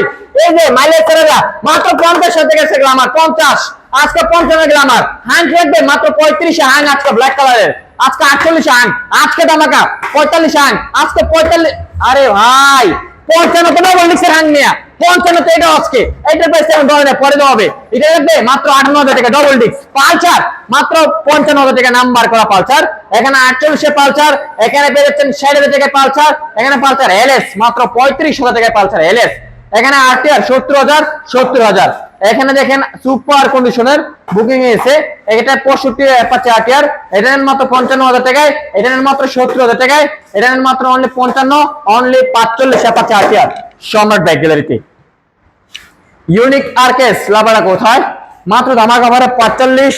ভাই, এই যে মাইলেজ ছেলেরা মাত্র পঞ্চাশ হাজার গেছে গ্লামার পঞ্চাশ। আজকে পঞ্চান্ন গ্লামার হ্যান্ড রাখবে মাত্র পঁয়ত্রিশে হ্যাং আজকে ব্ল্যাক কালারের আজকে আটচল্লিশ হ্যাং আজকে দামাকা পঁয়তাল্লিশ হ্যাং আজকে পঁয়তাল্লিশ আরে ভাই, পঞ্চান্ন নেয়া। পঞ্চান্ন হাজার টাকা পালচার মাত্র পঞ্চান্ন টাকা নাম্বার করা এখানে আটচল্লিশে এখানে ষাট এখানে মাত্র পঁয়ত্রিশ হাজার টাকায় পালচার এলএস এখানে আরটিআর সত্তর হাজার সত্তর হাজার। এখানে দেখেন সুপার কন্ডিশনের বুকিং এসে এটা পঁয়ষট্টি অ্যাপাচে আরটিআর এটা নেন মাত্র পঞ্চান্ন হাজার টাকায়, এটা নেন মাত্র সত্তর হাজার টাকায়, এটা নেন মাত্র অনলি পঞ্চান্ন অনলি পাঁচচল্লিশ অ্যাপাচে আরটিআর সম্রাট ব্যাগ গ্যালারিতে ইউনিক আরকেস লাভারা কোথায়? মাত্র ধামাকা ভাড়া পাঁচচল্লিশ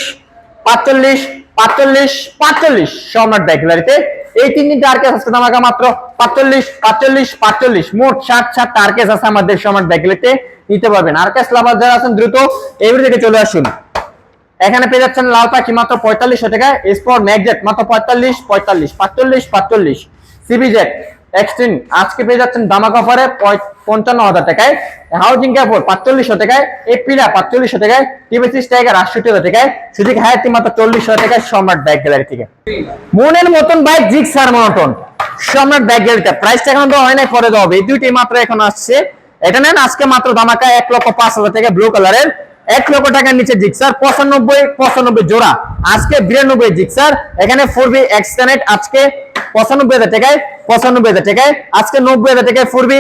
পাঁচচল্লিশ পাঁচচল্লিশ পাঁচচল্লিশ। সম্রাট ব্যাগ গ্যালারিতে এই তিন তিনটা আরকেস আছে ধামাকা মাত্র পাঁচচল্লিশ পাঁচচল্লিশ পাঁচচল্লিশ। মোট ষাট ষাট আরকেস আছে আমাদের সমান ব্যাকলেটে। নিতে পারবেন। আরকেস লাভার যারা আছেন দ্রুত এগুলি থেকে চলে আসুন। এখানে পেয়ে যাচ্ছেন লাল পাখি মাত্র পঁয়তাল্লিশশো টাকা। স্পট ম্যাকজেট মাত্র পঁয়তাল্লিশ পঁয়তাল্লিশ, পাঁচচল্লিশ পাঁচচল্লিশ। সিবিজেট এক্সট্রিম আজকে পেয়ে যাচ্ছেন দামাক অফারে পঞ্চান্ন হাজার টাকায়। হাউজিং ক্যাপোর পাঁচচল্লিশশো টাকায় এপিলা পাঁচচল্লিশশো টাকায় টিভিসি টাইগার আটষট্টি হাজার টাকায় সুযোগ হায়াতি মাত্র চল্লিশ হাজার টাকায় সম্রাট ব্যাগ গ্যালারি থেকে। মনের মতন বাইক জিক্সার মনোটন সম্রাট ব্যাগ গ্যালারিতে। প্রাইসটা এখন তো হয় নাই, পরে দেওয়া হবে। এই দুইটি মাত্র এখন আসছে। এটা নেন, আজকে মাত্র দামাকা এক লক্ষ পাঁচ হাজার টাকা ব্লু কালারের এক লক্ষ টাকার নিচে জিক্সার পঁচানব্বই পঁচানব্বই জোড়া। আজকে বিরানব্বই জিক্সার এখানে ফোর বি এক্সটেনেট আজকে পঁচানব্বই হাজার টাকায়, পঁচানব্বই হাজার টাকায়। আজকে নব্বই হাজার টাকায় ফোর বি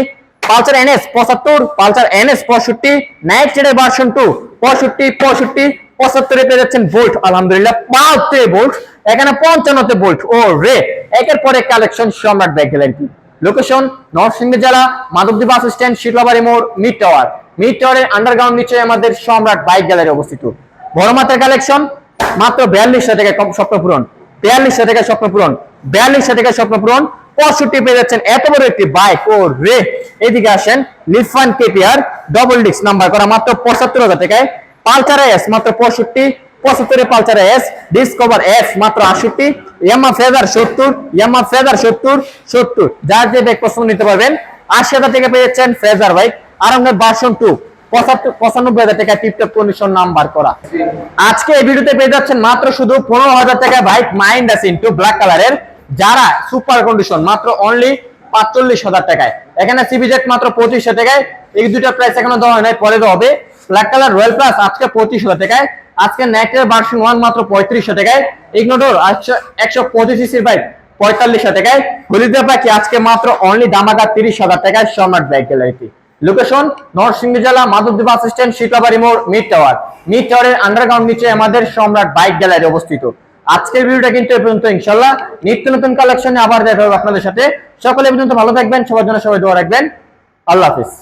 পালচার এনএস পঁচাত্তর পালচার এনএস পঁয়ষট্টি, নাইট চেডের ভার্সন টু পঁয়ষট্টি পঁয়ষট্টি, পঁচাত্তরে পেয়ে যাচ্ছেন বোল্ট আলহামদুলিল্লাহ পাঁচতে বোল্ট এখানে পঞ্চান্নতে বোল্ট ও রে! একের পরে কালেকশন সম্রাট ব্যাগ গ্যালারি লোকেশন নরসিংদী জেলা, মাধবদী বাস স্ট্যান্ড শিটলাবাড়ি মোড় মিড টাওয়ার মিড টাওয়ারের আন্ডারগ্রাউন্ড নিচে আমাদের সম্রাট বাইক গ্যালারি অবস্থিত। বড় মাত্রার কালেকশন মাত্র বিয়াল্লিশশো টাকা কম পূরণ। বিয়াল্লিশশো টাকা স্বপ্ন পূরণ বিয়াল্লিশশো টাকা স্বপ্ন পূরণ, পঁয়ষট্টি পেয়ে যাচ্ছেন এত বড় একটি বাইক ও রে এদিকে আসেন লিফান কেপিআর ডবল ডিক্স নাম্বার করা মাত্র পঁচাত্তর হাজার টাকায়। পালচার এস মাত্র পঁয়ষট্টি, পঁচাত্তরে পালচার এস ডিসকভার এস মাত্র আটষট্টি, ইয়ামা ফেদার সত্তর, ইয়ামা ফেদার সত্তর সত্তর। যার যে ব্যাগ পছন্দ নিতে পারবেন, আশি হাজার থেকে পেয়ে যাচ্ছেন ফেজার বাইক আরামদায়ক ভার্সন টু পঁচানব্বই হাজার ব্ল্যাক টাকায় কালার রয়্যাল প্লাস আজকে পঁচিশ হাজার টাকায়। আজকে ওয়ান মাত্র একশো পাখি আজকে মাত্র অনলি দামাকা তিরিশ হাজার টাকায় বাইক গ্যালারিটি লোকেশন নরসিংদী জেলা মাধবদী বাস স্ট্যান্ড শীতলাবাড়ি মোড় মিড টাওয়ার মিড টাওয়ারের আন্ডারগ্রাউন্ড নিচে আমাদের সম্রাট বাইক গ্যালারি অবস্থিত। আজকের ভিডিওটা কিন্তু এ পর্যন্ত ইনশাল্লাহ নিত্য নতুন কালেকশনে আবার দেখা হবে আপনাদের সাথে। সকলে পর্যন্ত ভালো থাকবেন, সবার জন্য সবাই দোয়া রাখবেন। আল্লাহ হাফিজ।